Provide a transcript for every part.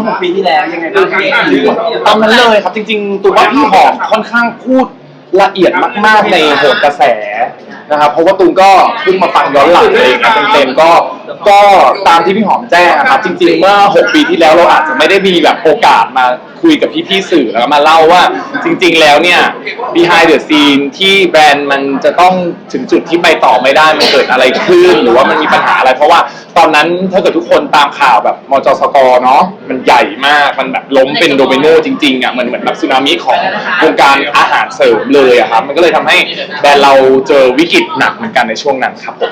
มื่อหกปีที่แล้วยังไงบ้างครับตามนั้นเลยครับจริง ๆ ตัวว่าพี่หอมค่อนข้างพูดละเอียดมาก ๆ ในโหนกระแสนะครับเพราะว่าตูมก็เพิ่งมาฟังย้อนหลังเองครับเต็มๆก็ ก็ตามที่พี่หอมแจ้งอะครับจริงๆเมื่อ 6 ปีที่แล้วเราอาจจะไม่ได้มีแบบโอกาสมาคุยกับพี่ๆสื่อแล้วก็มาเล่าว่าจริง ๆ แล้วเนี่ย behind the scene ที่แบรนด์มันจะต้องถึงจุดที่ไปต่อไม่ได้มันเกิดอะไรขึ้น หรือว่ามันมีปัญหาอะไร เพราะว่าตอนนั้นถ้าเกิดทุกคนตามข่าวแบบมจสกเนาะมันใหญ่มากมันแบบล้มเป็นโดมิโนจริงๆอะเหมือนเหมือนแบบสึนามิของวงการอาหารเสริมเลยอะครับมันก็เลยทำให้แบรนด์เราเจอวิกฤตหนักเหมือนกันในช่วงนั้นครับผม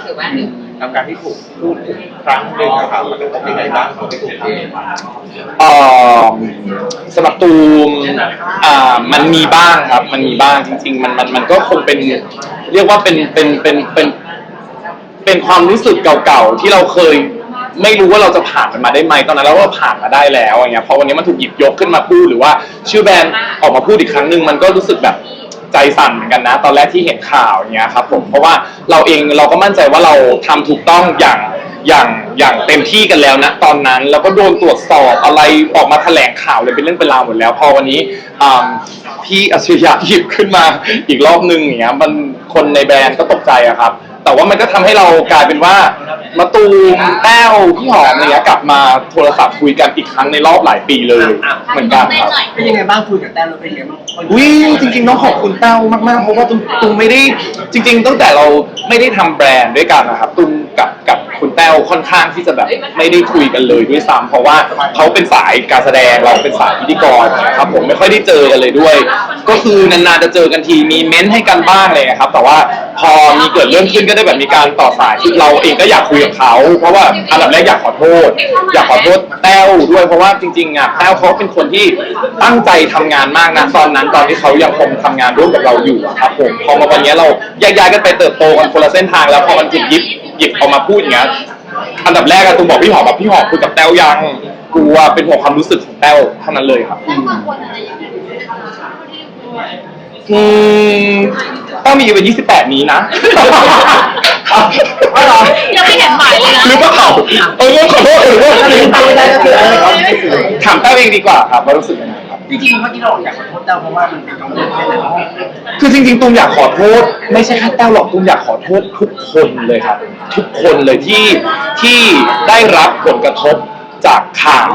กับการที่ถูกพูดถึงครั้งหนึ่งนะครับมันกระทบยังไงบ้างของพี่ถูกเองเอ่อสำหรับตูมอ่ามันมีบ้างครับ มันมีบ้างจริง ๆ มันมันมันก็คงเป็น เรียกว่าเป็นเป็นเป็นเป็นเป็นความรู้สึกเก่าๆที่เราเคย ไม่รู้ว่าเราจะผ่านมันมาได้ไหมตอนนั้นเราก็ผ่านมาได้แล้วอย่างเงี้ยพอวันนี้มันถูกหยิบยกขึ้นมาพูดหรือว่า ชื่อแบรนด์ออกมาพูดอีกครั้งหนึ่งมันก็รู้สึกแบบ ใจสั่นเหมือนกันนะ ตอนแรกที่เห็นข่าวอย่างเนี้ยครับผมเพราะว่าเราเองเราก็มั่นใจว่าเราทำถูกต้องอย่าง อย่างอย่างเต็มที่กันแล้วนะตอนนั้นแล้วก็โดนตรวจสอบอะไรออกมาแถลงข่าวเลยเป็นเรื่องเป็นราวหมดแล้ว พอวันนี้อ่าพี่อัจฉริยะหยิบขึ้นมาอีกรอบนึงอย่างเงี้ยมันคนในแบรนด์ก็ตกใจอะครับ แต่ว่ามันก็ทำให้เรากลายเป็นว่ามาตูมแต้วพี่หอมอะไรเงี้ยกลับมาโทรศัพท์คุยกันอีกครั้งในรอบหลายปีเลยเหมือนกันครับ เป็นยังไงบ้างคุยกับแต้วแล้วเป็นยังไงบ้างวิจริงๆต้องขอบคุณแต้วมากๆ เพราะว่าตุ้มตุ้มไม่ได้จริง ๆ ตั้งแต่เราไม่ได้ทำแบรนด์ด้วยกันนะครับตุ้มกับกับ คุณแต้วค่อนข้างที่จะแบบไม่ได้คุยกันเลยด้วยซ้ำเพราะว่าเขาเป็นสายการแสดงเราเป็นสายพิธีกรนะครับผมไม่ค่อยได้เจอกันเลยด้วย ก็คือนานๆจะเจอกันทีมีเม้นต์ให้กันบ้างเลยครับแต่ว่าพอมีเกิดเรื่องขึ้นก็ได้แบบมีการต่อสายที่เราเองก็อยากคุยกับเขาเพราะว่าอันดับแรกอยากขอโทษ อยากขอโทษแต้วด้วยเพราะว่าจริงๆอะแต้วเขาเป็นคนที่ตั้งใจทำงานมากนะตอนนั้นตอนที่เขายังคงทำงานร่วมกับเราอยู่อะครับผมพอมาวันนี้เราแยกย้ายกันไปเติบโตกันคนละเส้นทางแล้วพอมันถูกหยิบ หยิบเอามาพูดอย่างเงี้ยอันดับแรกอะตูมบอกพี่หอมว่าพี่หอมคุยกับแต้วยังกลัวเป็นห่วงความรู้สึกของแต้วเท่านั้นเลยครับอืมต้องมีวัน28 นี้นะยังไม่เห็นหมายเลยนะ หรือว่าเขาเออขอโทษหรือว่าถ้าเป็นไปไม่ได้ก็คืออะไรครับถามแต้วเองดีกว่าครับว่ารู้สึกยังไงครับ จริงๆเมื่อกี้เราอยากขอโทษแต้วเพราะว่ามันเป็นคำพูดแค่นั้นคือจริงๆตูมอยากขอโทษ ไม่ใช่แค่แต้วหรอกตูมอยากขอโทษทุกคนเลยครับ ทุกคนเลยที่ที่ได้รับผลกระทบจากข่าว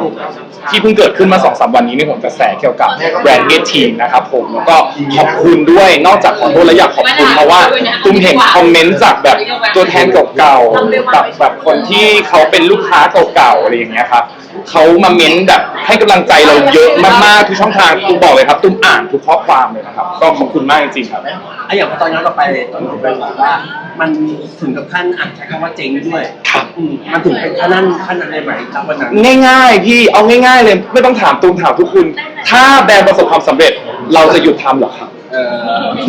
ที่เพิ่งเกิดขึ้นมาสองสามวันนี้ในผลกระแสเกี่ยวกับแบรนด์เมทีนนะครับผมแล้วก็ขอบคุณด้วยนอกจากขอโทษแล้วอยากขอบคุณเพราะว่าตูมเห็นคอมเมนต์จากแบบตัวแทนเก่าๆกับแบบคนที่เขาเป็นลูกค้าเก่าๆอะไรอย่างเงี้ยครับเขามาเม้นแบบให้กำลังใจเราเยอะมากๆทุกช่องทางตูมบอกเลยครับตูมอ่านทุกข้อความเลยนะครับก็ขอบคุณมากจริงๆครับ ไอ้อย่างพอตอนย้อนกลับไปตอนผมไปบอกว่า มันถึงกับขั้นอะใช้คำว่าเจ๊งด้วยครับ อืมมันถึงเป็นขั้นนั้นขั้นอะไรไหมครับวันนั้นง่ายๆพี่เอาง่ายๆเลย ไม่ต้องถามตูมถามทุกคุณถ้าแบรนด์ประสบความสำเร็จเราจะหยุดทำเหรอครับ เอ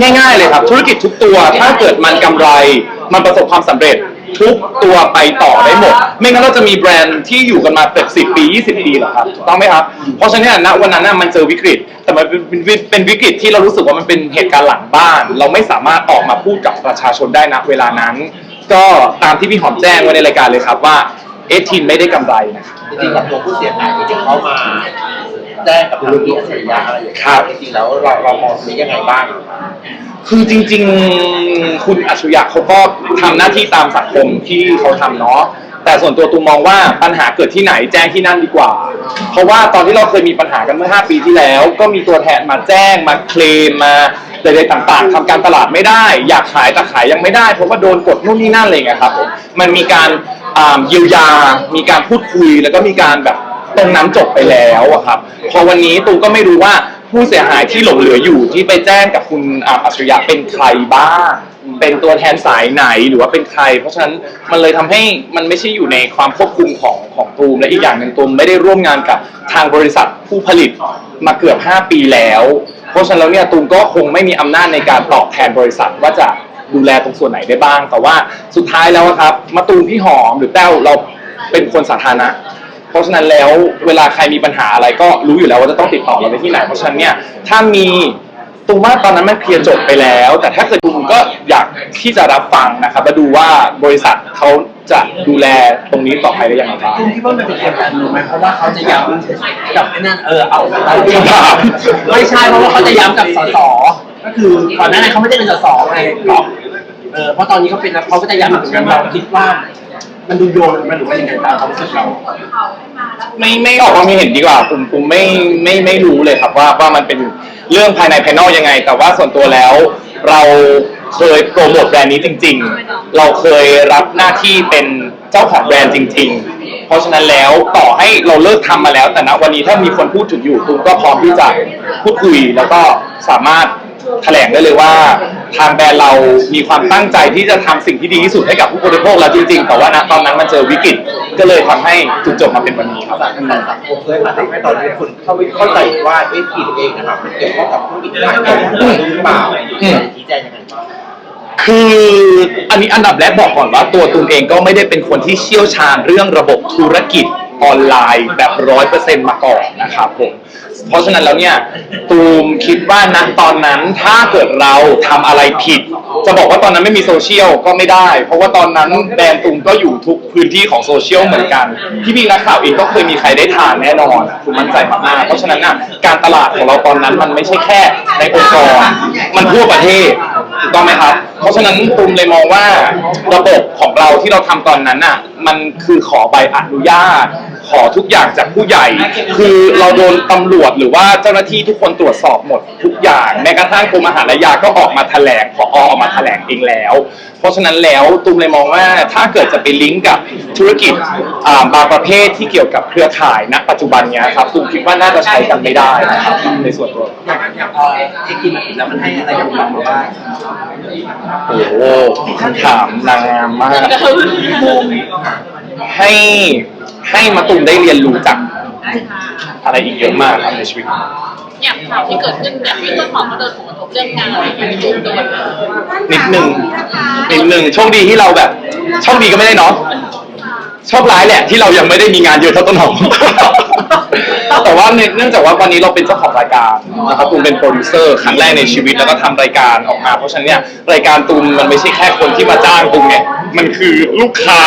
อ ง่ายๆเลยครับ ธุรกิจทุกตัวถ้าเกิดมันกำไร มันประสบความสำเร็จ ทุกตัวไปต่อได้หมด ไม่งั้นเราจะมีแบรนด์ที่อยู่กันมาเป็นสิบปี 20 ปีเหรอครับถูกต้องไหมครับ เพราะฉะนั้นณวันนั้นน่ะมันเจอวิกฤต แต่มันเป็นเป็นเป็นวิกฤตที่เรารู้สึกว่ามันเป็นเหตุการณ์หลังบ้าน เราไม่สามารถออกมาพูดกับประชาชนได้นะเวลานั้น ก็ตามที่พี่หอมแจ้งไว้ในรายการเลยครับว่า เอทีนไม่ได้กำไรนะครับ จริงๆกับตัวผู้เสียหายที่เขามาแจ้งกับทางพี่อัจฉริยะอะไรอย่างเงี้ยครับจริงๆแล้วเราเรามองตรงนี้ยังไงบ้าง คือจริงๆ คุณอัจฉริยะเขาก็ทำหน้าที่ตามสังคมที่เขาทำเนาะแต่ส่วนตัวตูมมองว่าปัญหาเกิดที่ไหนแจ้งที่นั่นดีกว่า เพราะว่าตอนที่เราเคยมีปัญหากันเมื่อ 5 ปีที่แล้ว ก็มีตัวแทนมาแจ้งมาเคลมมาใดๆต่างๆทำการตลาดไม่ได้ อยากขายแต่ขายยังไม่ได้เพราะว่าโดนกดนู่นนี่นั่นอะไรอย่างเงี้ยครับผมมันมีการ อ่าเยียวยา มีการพูดคุยแล้วก็มีการแบบตรงนั้นจบไปแล้วอะครับ พอวันนี้ตูมก็ไม่รู้ว่าผู้เสียหายที่หลงเหลืออยู่ที่ไปแจ้งกับคุณอาอัจฉริยะเป็นใครบ้าง เป็นตัวแทนสายไหนหรือว่าเป็นใคร เพราะฉะนั้นมันเลยทำให้มันไม่ใช่อยู่ในความควบคุมของของตูมและอีกอย่างหนึ่งตูมไม่ได้ร่วมงานกับทางบริษัทผู้ผลิตมาเกือบ 5 ปีแล้ว เพราะฉะนั้นแล้วเนี่ยตูมก็คงไม่มีอำนาจในการตอบแทนบริษัทว่าจะ ดูแลตรงส่วนไหนได้บ้าง แต่ว่าสุดท้ายแล้วอะครับมาตูมพี่หอมหรือแต้วเราเป็นคนสาธารณะ เพราะฉะนั้นแล้วเวลาใครมีปัญหาอะไรก็รู้อยู่แล้วว่าจะต้องติดต่อเราไปที่ไหน เพราะฉะนั้นเนี่ยถ้ามีตูมว่าตอนนั้นมันเคลียร์จบไปแล้ว แต่ถ้าเกิดตูมก็อยากที่จะรับฟังนะครับและดูว่าบริษัทเขาจะดูแลตรงนี้ต่อไปได้ยังไงบ้างคุณคิดว่ามันเป็นเกมการเมืองไหมเพราะว่าเขาจะย้ำกับไอ้นั่นเออเอาเอาคำถามไม่ใช่เพราะว่าเขาจะย้ำกับสส ก็คือก่อนหน้านั้นเขาไม่ได้เป็นสสไงหรอกเออเพราะตอนนี้เขาเป็นแล้วเขาก็จะย้ำกับเราคิดว่ามันดูโยงมันหรือว่ายังไงตามความรู้สึกเราไม่ไม่ออกความคิดเห็นดีกว่าผมผมไม่ไม่ไม่รู้เลยครับว่าว่ามันเป็นเรื่องภายในภายนอกยังไง แต่ว่าส่วนตัวแล้ว เราเคยโปรโมทแบรนด์นี้จริง ๆ เราเคยรับหน้าที่เป็นเจ้าของแบรนด์จริง ๆ เพราะฉะนั้นแล้วต่อให้เราเลิกทำมาแล้ว แต่ณวันนี้ถ้ามีคนพูดถึงอยู่ตูมก็พร้อมที่จะพูดคุยแล้วก็สามารถแถลงได้เลยว่าทางแบรนด์เรามีความตั้งใจที่จะทำสิ่งที่ดีที่สุดให้กับผู้บริโภคแล้วจริงๆ แต่ว่าณตอนนั้นมันเจอวิกฤตก็เลยทำให้จุดจบมาเป็นวันนี้ครับ แต่สังคมเลยค่ะทำให้ตอนนี้คุณเข้าเข้าใจว่าเอ๊ะผิดเองนะครับมันเกี่ยวข้องกับธุรกิจขายตรงหรือเปล่าชี้แจงยังไงบ้างคืออันนี้อันดับแรกบอกก่อนว่าตัวตูมเองก็ไม่ได้เป็นคนที่เชี่ยวชาญเรื่องระบบธุรกิจออนไลน์แบบร้อยเปอร์เซ็นต์มาก่อนนะครับผม เพราะฉะนั้นแล้วเนี่ยตูมคิดว่าณตอนนั้นถ้าเกิดเราทำอะไรผิด จะบอกว่าตอนนั้นไม่มีโซเชียลก็ไม่ได้ เพราะว่าตอนนั้นแบรนด์ตูมก็อยู่ทุกพื้นที่ของโซเชียลเหมือนกันพี่พี่ๆนักข่าวเองก็เคยมีใครได้ทานแน่นอนคุณมั่นใจมากๆเพราะฉะนั้นน่ะการตลาดของเราตอนนั้นมันไม่ใช่แค่ในองค์กรมันทั่วประเทศถูกต้องไหมครับ เพราะฉะนั้นตูมเลยมองว่าระบบของเราที่เราทำตอนนั้นน่ะมันคือขอใบอนุญาต ขอทุกอย่างจากผู้ใหญ่ คือเราโดนตำรวจหรือว่าเจ้าหน้าที่ทุกคนตรวจสอบหมดทุกอย่างแม้กระทั่งกรมอาหารและยาก็ออกมาแถลงพอออกมาแถลงเองแล้ว เพราะฉะนั้นแล้วตูมเลยมองว่าถ้าเกิดจะไปลิงก์กับธุรกิจอ่าบางประเภทที่เกี่ยวกับเครือข่ายณปัจจุบันเนี้ยครับตูมคิดว่าน่าจะใช้กันไม่ได้นะครับในส่วนตัวอย่างอย่างพอไอ้กินมากินแล้วมันให้อะไรกับเราบ้างโอ้โหคำถามนางงามมากให้ ให้มาตุมได้เรียนรู้จากอะไรอีกเยอะมากครับในชีวิต อย่างข่าวที่เกิดขึ้นแบบพี่ต้นหอมก็โดนผลกระทบเรื่องงานอะไรอย่างเงี้ยโดนนิดหนึ่งนิดหนึ่งโชคดีที่เราแบบโชคดีก็ไม่ได้เนาะ โชคร้ายแหละที่เรายังไม่ได้มีงานเยอะเท่าต้นหอม แต่ว่าเนื่องเนื่องจากว่าวันนี้เราเป็นเจ้าของรายการนะครับตูมเป็นโปรดิวเซอร์ครั้งแรกในชีวิตแล้วก็ทำรายการออกมา เพราะฉะนั้นเนี่ยรายการตูมมันไม่ใช่แค่คนที่มาจ้างตูมไงมันคือลูกค้า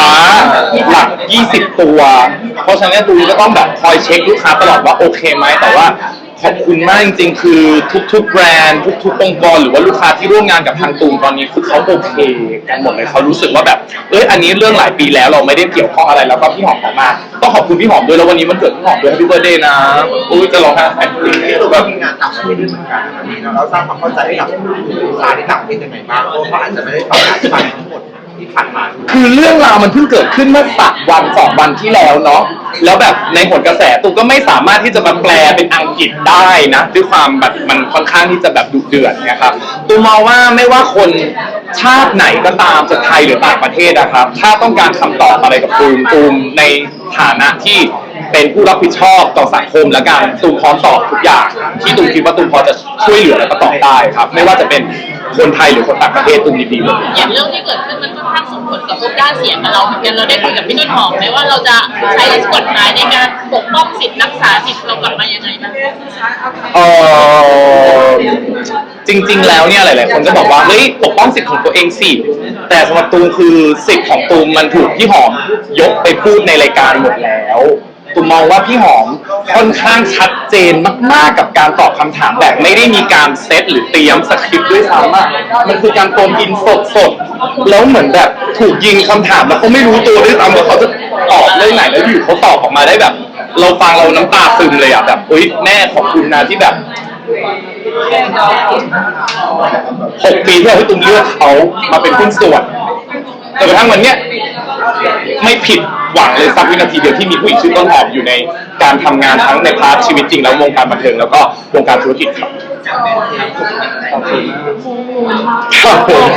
หลัก 20 ตัว เพราะฉะนั้นเนี่ยตูมก็ต้องแบบคอยเช็คลูกค้าตลอดว่าโอเคไหมแต่ว่า ขอบคุณมากจริงๆ คือทุกๆแบรนด์ทุกๆองค์กรหรือว่าลูกค้าที่ร่วมงานกับทางตูมตอนนี้คือเขาโอเคกันหมดเลยเขารู้สึกว่าแบบเอ้ยอันนี้เรื่องหลายปีแล้วเราไม่ได้เกี่ยวข้องอะไรแล้วก็พี่หอมออกมาต้องขอบคุณพี่หอมด้วยแล้ววันนี้มันเกิดพี่หอมด้วย Happy Birthday นะอุ้ยจะร้องไห้เราก็มีงานต่างประเทศด้วยเหมือนกันนะครับเราสร้างความเข้าใจให้กับลูกค้าที่ต่างประเทศยังไงบ้างเพราะเขาอาจจะไม่ได้ฟังอธิบายทั้งหมดที่ผ่านมา คือเรื่องราวมันเพิ่งเกิดขึ้นเมื่อสักวันสองวันที่แล้วเนาะ แล้วแบบในผลกระแสตูมก็ไม่สามารถที่จะมาแปลเป็นอังกฤษได้นะด้วยความแบบมันค่อนข้างที่จะแบบดุเดือดนะครับตูมมองว่าไม่ว่าคนชาติไหนก็ตามจะไทยหรือต่างประเทศนะครับ ถ้าต้องการคำตอบอะไรกับตูมตูมในฐานะที่เป็นผู้รับผิดชอบต่อสังคมและกันตูมพร้อมตอบทุกอย่าง ที่ตูมคิดว่าตูมพอจะช่วยเหลือและก็ตอบได้ครับ ไม่ว่าจะเป็นคนไทยหรือคนต่างประเทศตูมยินดีหมดอย่างเรื่องที่เกิดขึ้น ส่งผลกับทุกด้านเสียงกับเราเหมือนกันเราได้คุยกับพี่ต้นหอมไหมว่าเราจะใช้กฎหมายในการปกป้องสิทธิ์รักษาสิทธิเรากลับมายังไงบ้างเออจริง ๆ แล้วเนี่ยหลาย ๆ คนก็บอกว่าเฮ้ยปกป้องสิทธิ์ของตัวเองสิแต่สำหรับตูมคือสิทธิ์ของตูมมันถูกพี่หอมยกไปพูดในรายการหมดแล้วตูมมองว่าพี่หอมค่อนข้างชัดเจนมาก ๆ กับการตอบคำถามแบบไม่ได้มีการเซตหรือเตรียมสคริปต์ด้วยซ้ำอะมันคือการโฟนอินสดๆ แล้วเหมือนแบบถูกยิงคำถามแล้วเขาไม่รู้ตัวด้วยซ้ำว่าเขาจะตอบเรื่องไหนแล้วอยู่เขาตอบออกมาได้แบบ เราฟังเราน้ำตาซึมเลยอะแบบเฮ้ยแม่ขอบคุณนะที่แบบหกปีที่เราให้ตุ้มเลือกเขามาเป็นหุ้นส่วนจนกระทั่งวันเนี้ยไม่ผิดหวังเลยสักวินาทีเดียวที่มีผู้หญิงชื่อต้นหอมอยู่ในการทำงานทั้งในพาร์ทชีวิตจริงแล้ววงการบันเทิงแล้วก็วงการธุรกิจครับ ครับผม